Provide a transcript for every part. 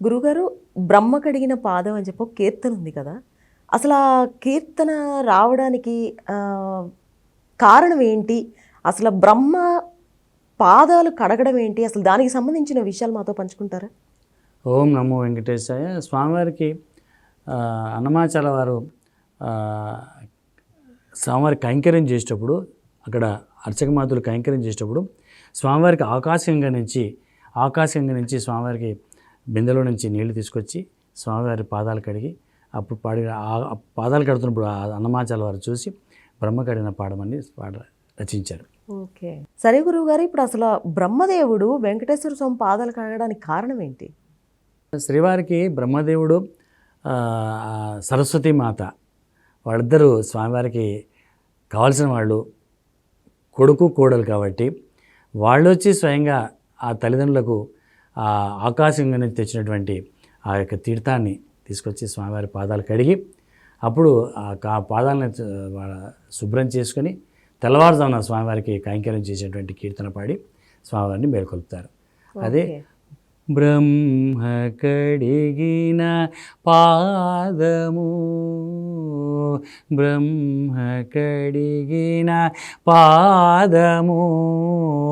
గురుగారు బ్రహ్మ కడిగిన పాదం అని చెప్పి కీర్తన ఉంది కదా. అసలు ఆ కీర్తన రావడానికి కారణం ఏంటి? అసలు బ్రహ్మ పాదాలు కడగడం ఏంటి? అసలు దానికి సంబంధించిన విషయాలు మాతో పంచుకుంటారా? ఓం నమో వెంకటేశాయ. స్వామివారికి అన్నమాచాల వారు స్వామివారి కైంకర్యం చేసేటప్పుడు అక్కడ అర్చకమాతులు కైంకర్యం చేసేటప్పుడు స్వామివారికి ఆకాశంగా నుంచి ఆకాశంగా నుంచి స్వామివారికి బిందెలో నుంచి నీళ్ళు తీసుకొచ్చి స్వామివారి పాదాలు కడిగి అప్పుడు పాడి పాదాలు కడుతున్నప్పుడు ఆ అన్నమాచాల వారు చూసి బ్రహ్మ కడిగిన పాడమని పాట రచించారు. ఓకే. సరే గురువు గారు ఇప్పుడు అసలు బ్రహ్మదేవుడు వెంకటేశ్వర స్వామి పాదాలు కడగడానికి కారణం ఏంటి? శ్రీవారికి బ్రహ్మదేవుడు సరస్వతి మాత వాళ్ళిద్దరూ స్వామివారికి కావాల్సిన వాళ్ళు కొడుకు కోడలు కాబట్టి వాళ్ళు వచ్చి స్వయంగా ఆ తల్లిదండ్రులకు ఆకాశంగా నుంచి తెచ్చినటువంటి ఆ యొక్క తీర్థాన్ని తీసుకొచ్చి స్వామివారి పాదాలు కడిగి అప్పుడు ఆ పాదాలను శుభ్రం చేసుకొని తెల్లవారుజామున స్వామివారికి కైంకర్యం చేసేటువంటి కీర్తన పాడి స్వామివారిని మేల్కొల్పుతారు అదే. బ్రహ్మ కడిగిన పాదము బ్రహ్మ కడిగిన పాదము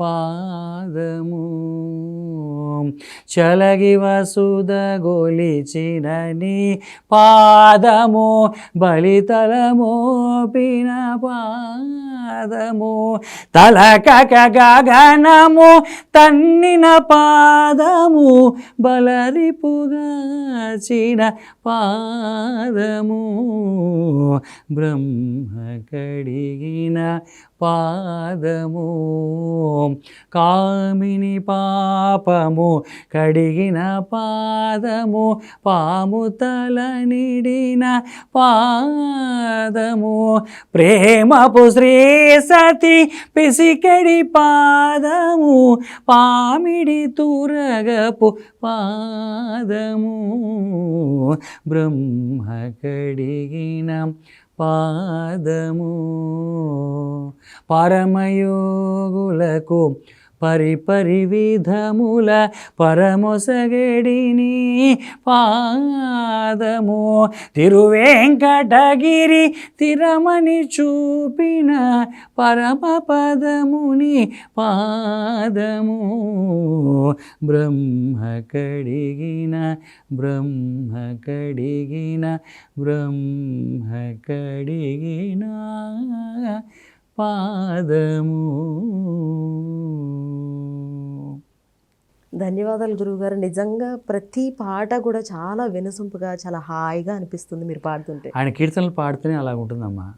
పాదము. చలగి వసుద గొలిచినని పాదము బలితలమోపిన పాదము. తలకక గగనము తన్నిన పాదము బలరిపుగాచిన పాదము. బ్రహ్మ కడిగిన పాదము. కామిని పాపము కడిగిన పాదము పాము తల నిడిన పాదము ప్రేమపు శ్రీ సతి పిసికడి పాదము పామిడి తురగపు పాదము బ్రహ్మ కడిగిన పాదము. పరమయోగులకు పరిపరి విధముల పరమొసగడిని పాదము. తిరువేంకటగిరి తిరమని చూపిన పరమ పదముని పాదము. బ్రహ్మ కడిగిన బ్రహ్మ కడిగిన బ్రహ్మ కడిగిన పాదము. ధన్యవాదాలు గురువుగారు. నిజంగా ప్రతి పాట కూడా చాలా వినసొంపుగా చాలా హాయిగా అనిపిస్తుంది మీరు పాడుతుంటే. ఆయన కీర్తనలు పాడితేనే అలా ఉంటుందమ్మా